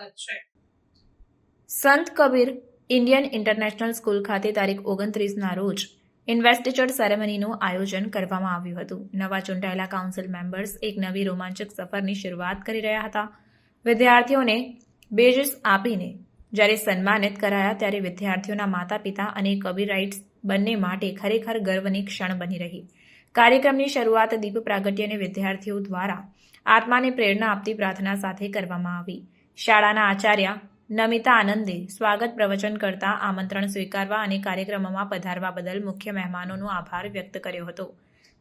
સ્વાગત છે. સંત કબીર ઇન્ડિયન ઇન્ટરનેશનલ સ્કૂલ ખાતે તારીખ ઓગણત્રીસના રોજ ઇન્વેસ્ટિચર સેરેમનીનું આયોજન કરવામાં આવ્યું હતું. નવા ચૂંટાયેલા કાઉન્સિલ મેમ્બર્સ એક નવી રોમાંચક સફરની શરૂઆત કરી રહ્યા હતા. વિદ્યાર્થીઓને બેજીસ આપીને જ્યારે સન્માનિત કરાયા ત્યારે વિદ્યાર્થીઓના માતા પિતા અને કબીરાઇટ્સ બંને માટે ખરેખર ગર્વની ક્ષણ બની રહી. કાર્યક્રમની શરૂઆત દીપ પ્રાગટ્ય અને વિદ્યાર્થીઓ દ્વારા આત્માને પ્રેરણા આપતી પ્રાર્થના સાથે કરવામાં આવી. શાળાના આચાર્ય નમિતા આનંદે સ્વાગત પ્રવચન કરતા આમંત્રણ સ્વીકારવા અને કાર્યક્રમમાં પધારવા બદલ મુખ્ય મહેમાનોનો આભાર વ્યક્ત કર્યો હતો.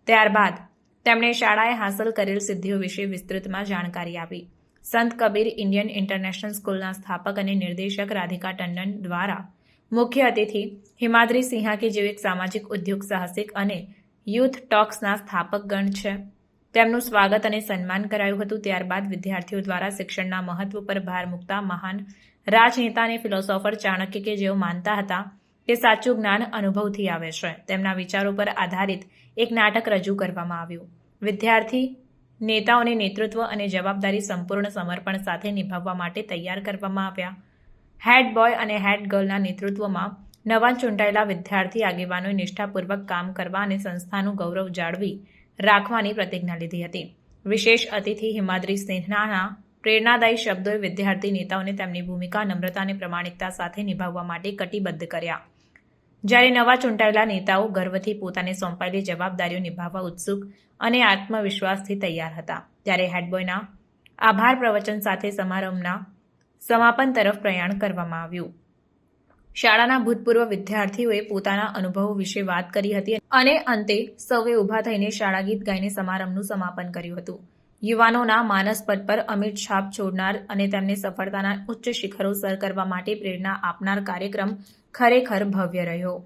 ત્યારબાદ તેમણે શાળાએ હાંસલ કરેલ સિદ્ધિઓ વિશે વિસ્તૃતમાં જાણકારી આપી. સંત કબીર ઇન્ડિયન ઇન્ટરનેશનલ સ્કૂલના સ્થાપક અને નિર્દેશક રાધિકા ટંડન દ્વારા મુખ્ય અતિથિ હિમાદ્રી સિંહા કે જેઓ એક સામાજિક ઉદ્યોગ સાહસિક અને યુથ ટોક્સના સ્થાપકગણ છે. તેમનું સ્વાગત અને સન્માન કરાયું હતું. ત્યારબાદ વિદ્યાર્થીઓ દ્વારા શિક્ષણના મહત્વ પર ભાર મૂકતા મહાન રાજનેતા અને ફિલોસોફર ચાણક્ય કે જેઓ માનતા હતા કે સાચું જ્ઞાન અનુભવથી આવે છે. તેમના વિચારો પર આધારિત એક નાટક રજૂ કરવામાં આવ્યું. વિદ્યાર્થી, નેતાઓને નેતૃત્વ અને જવાબદારી સંપૂર્ણ સમર્પણ સાથે નિભાવવા માટે તૈયાર કરવામાં આવ્યા. હેડ બોય અને હેડ ગર્લના નેતૃત્વમાં નવા ચૂંટાયેલા વિદ્યાર્થી આગેવાનોએ નિષ્ઠાપૂર્વક કામ કરવા અને સંસ્થાનું ગૌરવ જાળવી રાખવાની પ્રતિજ્ઞા લીધી હતી. વિશેષ અતિથિ હિમાદ્રી સિન્હાના પ્રેરણાદાયી શબ્દોએ વિદ્યાર્થી નેતાઓને તેમની ભૂમિકા, નમ્રતા અને પ્રમાણિકતા સાથે નિભાવવા માટે કટિબદ્ધ કર્યા. જ્યારે નવા ચૂંટાયેલા નેતાઓ ગર્વથી પોતાને સોંપાયેલી જવાબદારીઓ નિભાવવા ઉત્સુક અને આત્મવિશ્વાસથી તૈયાર હતા. ત્યારે હેડબોયના આભાર પ્રવચન સાથે સમારંભના સમાપન તરફ પ્રયાણ કરવામાં આવ્યું. શાળાના ભૂતપૂર્વ વિદ્યાર્થીઓએ પોતાના અનુભવો વિશે વાત કરી હતી અને અંતે સૌએ ઊભા થઈને શાળા ગીત ગાઈને સમારંભનું સમાપન કર્યું હતું. યુવાનોના માનસ પટ પર અમિટ છાપ છોડનાર અને તેમને સફળતાના ઉચ્ચ શિખરો સર કરવા માટે પ્રેરણા આપનાર કાર્યક્રમ ખરેખર ભવ્ય રહ્યો.